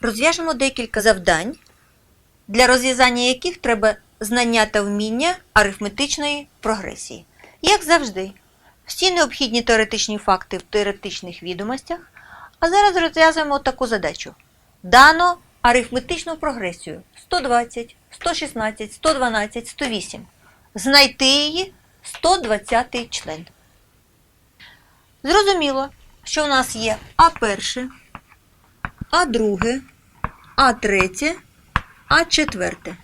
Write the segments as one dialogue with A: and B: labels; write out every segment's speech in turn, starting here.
A: Розв'яжемо декілька завдань, для розв'язання яких треба знання та вміння арифметичної прогресії. Як завжди, всі необхідні теоретичні факти в теоретичних відомостях. А зараз розв'язуємо таку задачу. Дано арифметичну прогресію 120, 116, 112, 108. Знайти її 120 член. Зрозуміло, що в нас є А1, А2, А3, А4.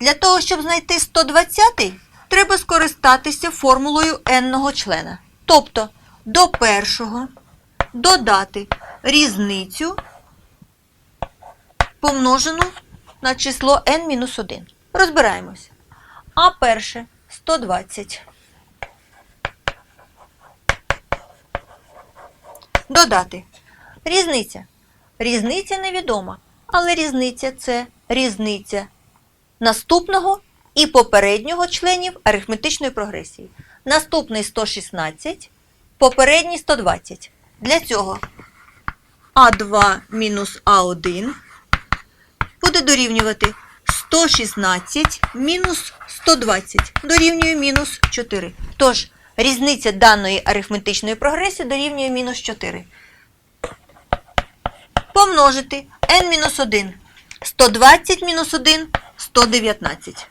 A: Для того, щоб знайти 120-й, треба скористатися формулою n-ного члена. Тобто до першого додати різницю помножену на число n-1. Розбираємось. А перше 120. Додати. Різниця. Різниця невідома, але різниця це різниця наступного і попереднього членів арифметичної прогресії. Наступний 116, попередній 120. Для цього А2 мінус А1 буде дорівнювати 116 мінус 120 дорівнює мінус 4. Тож, різниця даної арифметичної прогресії дорівнює мінус 4. Помножити n-1. 120 мінус 1 119.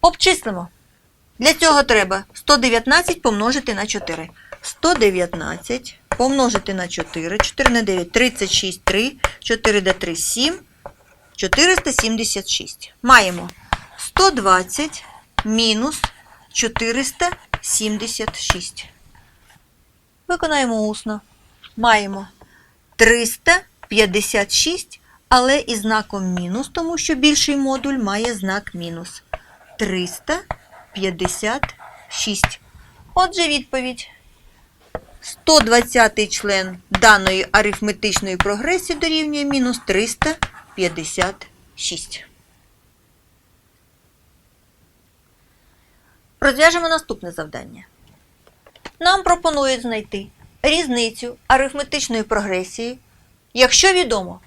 A: Обчислимо. Для цього треба 119 помножити на 4. 119 помножити на 4. 4 на 9 36, 3, 4 до 3 7, 476. Маємо 120 мінус 476. Виконаємо усно. Маємо 356, але із знаком мінус, тому що більший модуль має знак мінус. 356. Отже, відповідь. 120 член даної арифметичної прогресії дорівнює мінус 356. Розв'яжемо наступне завдання. Нам пропонують знайти різницю арифметичної прогресії, якщо відомо,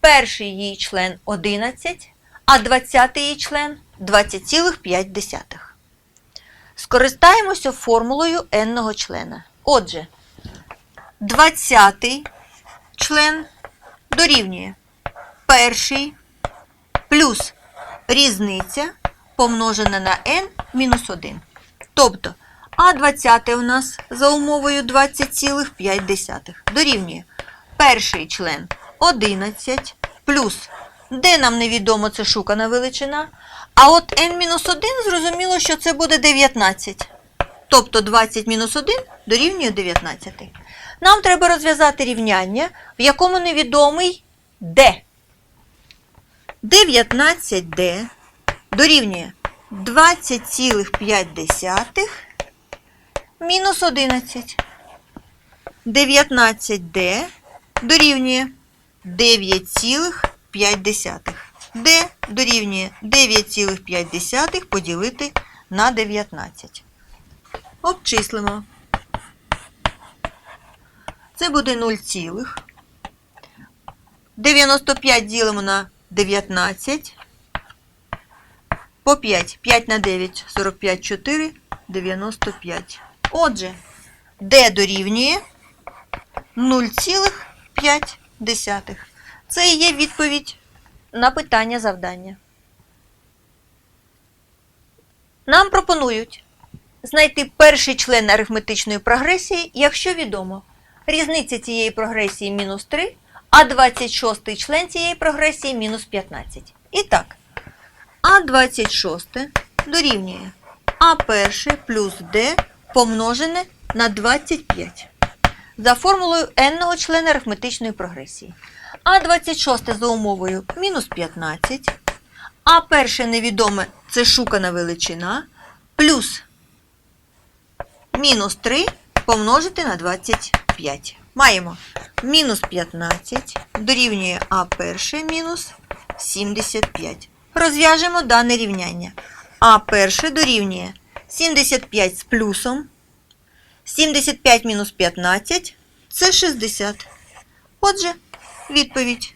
A: перший її член 11, а 20 її член 20,5. Скористаємося формулою n-ного члена. Отже, 20 член дорівнює перший плюс різниця помножена на n мінус 1. Тобто, а 20 у нас за умовою 20,5 дорівнює перший член 11 плюс, де нам невідомо це шукана величина, а от n-1 зрозуміло, що це буде 19. Тобто 20 мінус 1 дорівнює 19. Нам треба розв'язати рівняння, в якому невідомий d. 19d дорівнює 20,5 мінус 11. 19d дорівнює 9,5. d дорівнює 9,5 поділити на 19. Обчислимо. Це буде 0, цілих. 95 ділимо на 19. По 5. 5 на 9, 45, 4, 95. Отже, d дорівнює 0,5. Це і є відповідь на питання завдання. Нам пропонують знайти перший член арифметичної прогресії, якщо відомо. Різниця цієї прогресії мінус 3, а 26 член цієї прогресії мінус 15. І так, А26 дорівнює А1 плюс Д помножене на 25 за формулою n-ного члена арифметичної прогресії. А26 за умовою мінус 15, а перше невідоме це шукана величина, плюс мінус 3 помножити на 25. Маємо мінус 15 дорівнює А1 мінус 75. Розв'яжемо дане рівняння. А1 дорівнює 75 з плюсом. 75 мінус 15 це 60. Отже, Відповідь.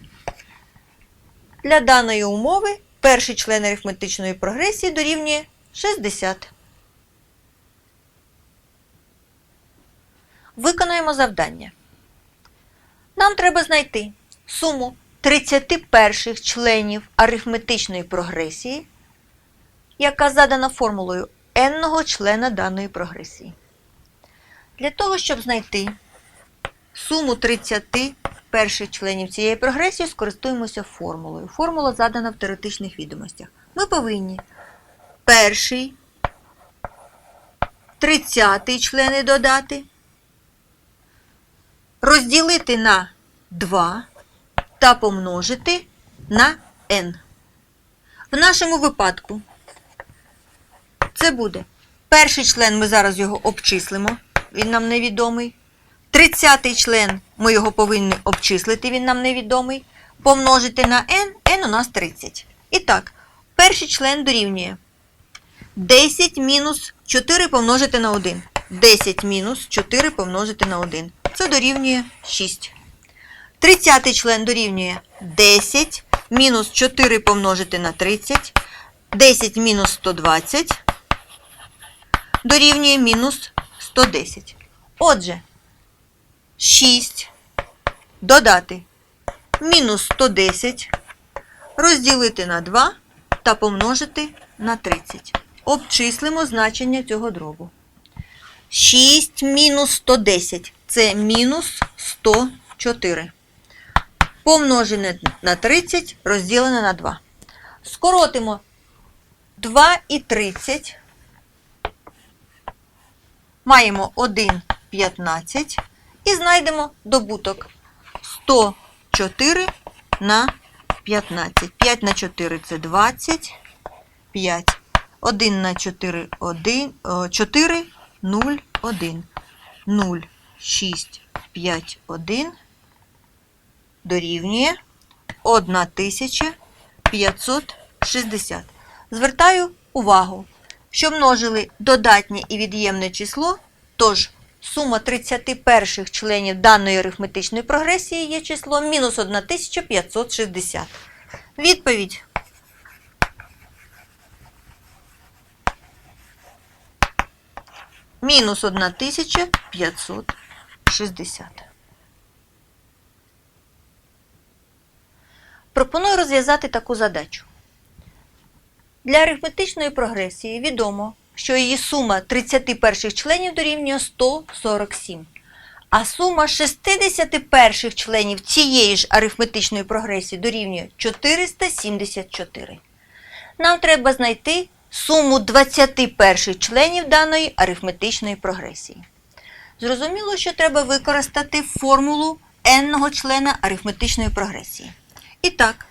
A: Для даної умови перший член арифметичної прогресії дорівнює 60. Виконуємо завдання. Нам треба знайти суму 31 членів арифметичної прогресії, яка задана формулою n-го члена даної прогресії. Для того, щоб знайти суму 31 членів цієї прогресії, скористуємося формулою. Формула задана в теоретичних відомостях. Ми повинні перший, 30 члени додати, розділити на 2 та помножити на n. В нашому випадку це буде перший член, ми зараз його обчислимо, він нам невідомий. 30 член ми його повинні обчислити, він нам невідомий. Помножити на n, n у нас 30. І так, перший член дорівнює 10 мінус 4 помножити на 1. 10 мінус 4 помножити на 1. Це дорівнює 6. 30 член дорівнює 10 мінус 4 помножити на 30. 10 мінус 120 дорівнює мінус 110. Отже, 6 додати мінус 110 розділити на 2 та помножити на 30. Обчислимо значення цього дробу. 6 мінус 110 це мінус 104. Помножене на 30 розділене на 2. Скоротимо 2 і 30. Маємо 1 15 і знайдемо добуток 104 на 15. 5 на 4 це 20. 5. 1 на 4 1, 4 0 1. 0 6 5 1 дорівнює 1560. Звертаю увагу, що множили додатнє і від'ємне число, тож сума 31 членів даної арифметичної прогресії є число мінус 1560. Відповідь. Мінус 1560. Пропоную розв'язати таку задачу. Для арифметичної прогресії відомо, що її сума 31 членів дорівнює 147, а сума 61 членів цієї ж арифметичної прогресії дорівнює 474. Нам треба знайти суму 21 членів даної арифметичної прогресії. Зрозуміло, що треба використати формулу n-го члена арифметичної прогресії. І так,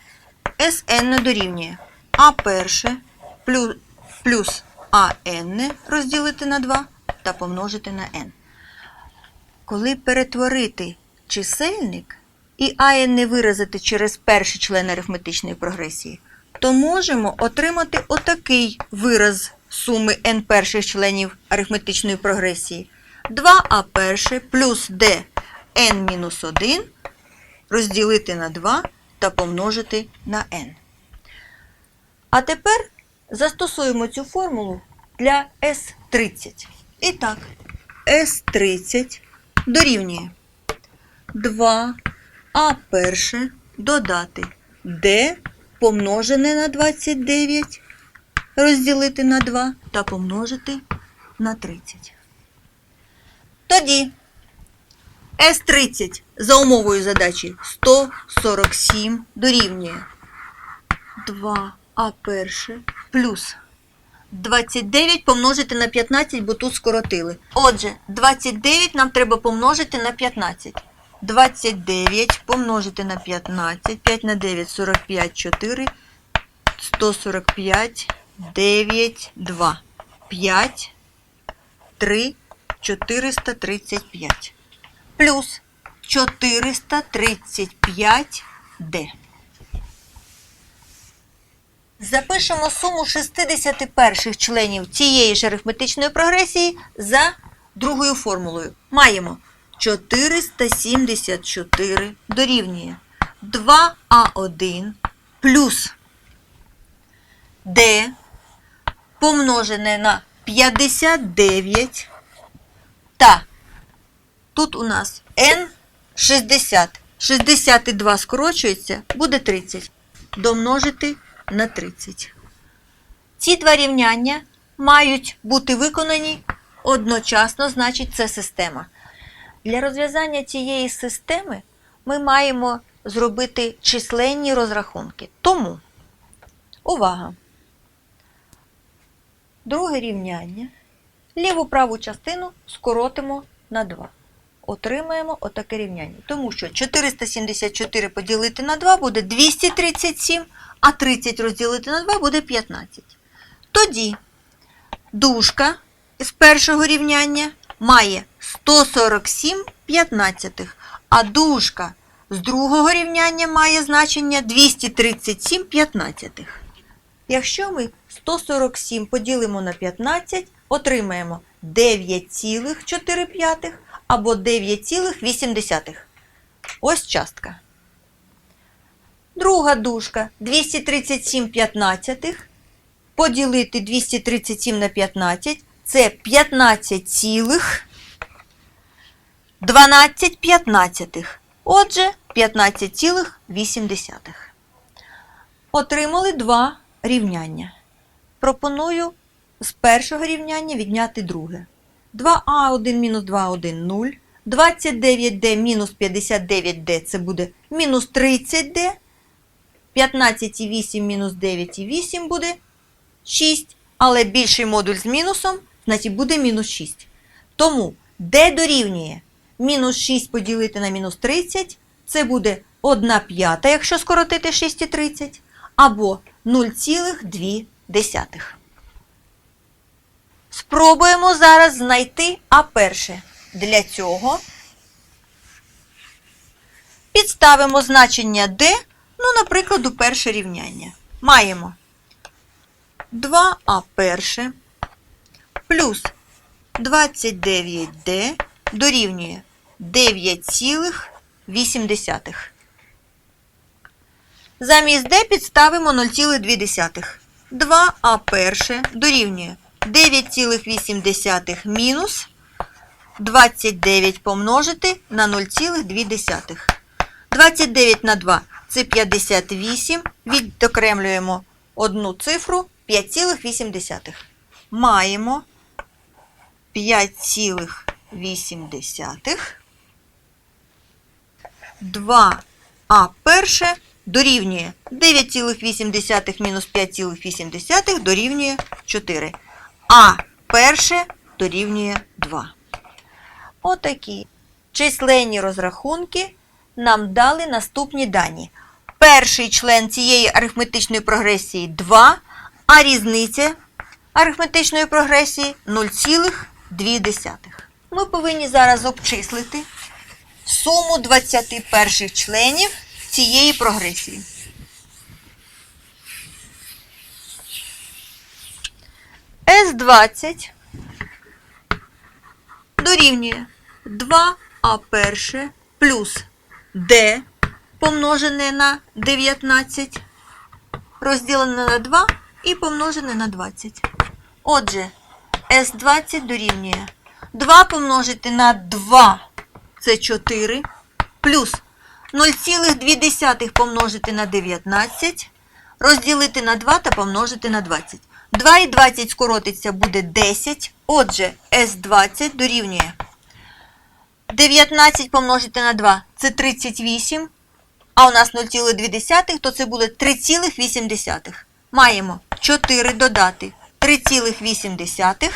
A: Sn дорівнює А перше плюс, плюс АН розділити на 2 та помножити на n. Коли перетворити чисельник і АН не виразити через перший член арифметичної прогресії, то можемо отримати отакий вираз суми n перших членів арифметичної прогресії. 2а перше плюс d n мінус 1 розділити на 2 та помножити на n. А тепер застосуємо цю формулу для S30. І так, S30 дорівнює 2а перше додати d помножене на 29 розділити на 2 та помножити на 30. Тоді S30 за умовою задачі 147 дорівнює 2а перше плюс 29 помножити на 15, бо тут скоротили. Отже, 29 нам треба помножити на 15. 29 помножити на 15, 5 на 9 45, 4, 145, 9, 2, 5, 3, 435 плюс 435D. Запишемо суму 61 членів цієї ж арифметичної прогресії за другою формулою. Маємо 474 дорівнює 2А1 плюс D помножене на 59 та тут у нас N 60. 62 скорочується, буде 30. Домножити на 30. Ці два рівняння мають бути виконані одночасно, значить, це система. Для розв'язання цієї системи ми маємо зробити численні розрахунки. Тому, увага! Друге рівняння. Ліву праву частину скоротимо на 2. Отримаємо отаке рівняння. Тому що 474 поділити на 2 буде 237, а 30 розділити на 2 буде 15. Тоді дужка з першого рівняння має 147 п'ятнадцятих, а дужка з другого рівняння має значення 237 п'ятнадцятих. Якщо ми 147 поділимо на 15, отримаємо 9,4 або 9,8. Ось частка. Друга дужка 237 п'ятнадцятих. Поділити 237 на 15 це 15 цілих 12 п'ятнадцятих. Отже, 15,8. Отримали два рівняння. Пропоную з першого рівняння відняти друге. 2а1 мінус 2а1 – 0. 29d мінус 59d це буде мінус 30d. 15,8 мінус 9,8 буде 6. Але більший модуль з мінусом, значить буде мінус 6. Тому d дорівнює мінус 6 поділити на мінус 30, це буде 1 п'ята, якщо скоротити 6,30, або 0,2. Спробуємо зараз знайти А перше. Для цього підставимо значення D, ну, наприклад, у перше рівняння. Маємо 2А перше плюс 29D дорівнює 9,8. Замість D підставимо 0,2. 2А перше дорівнює 9,8 мінус 29 помножити на 0,2. 29 на 2 це 58. Відокремлюємо одну цифру 5,8. Маємо 5,8. 2а перше дорівнює 9,8 мінус 5,8 дорівнює 4. А перше дорівнює 2. Отакі численні розрахунки нам дали наступні дані. Перший член цієї арифметичної прогресії 2, а різниця арифметичної прогресії 0,2. Ми повинні зараз обчислити суму 21 членів цієї прогресії. С20 дорівнює 2А перше плюс D помножене на 19, розділене на 2 і помножене на 20. Отже, С20 дорівнює 2 помножити на 2 це 4, плюс 0,2 помножити на 19, розділити на 2 та помножити на 20. 2 і 20 скоротиться буде 10. Отже, С20 дорівнює 19 помножити на 2 це 38. А у нас 0,2, то це буде 3,8. Маємо 4 додати 3,8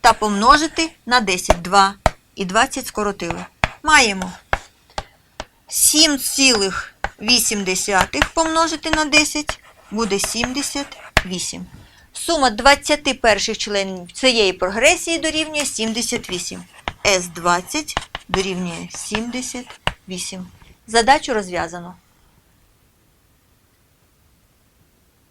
A: та помножити на 10. 2 і 20 скоротили. Маємо 7,8 помножити на 10 буде 78. Сума 21 членів цієї прогресії дорівнює 78. С20 дорівнює 78. Задачу розв'язано.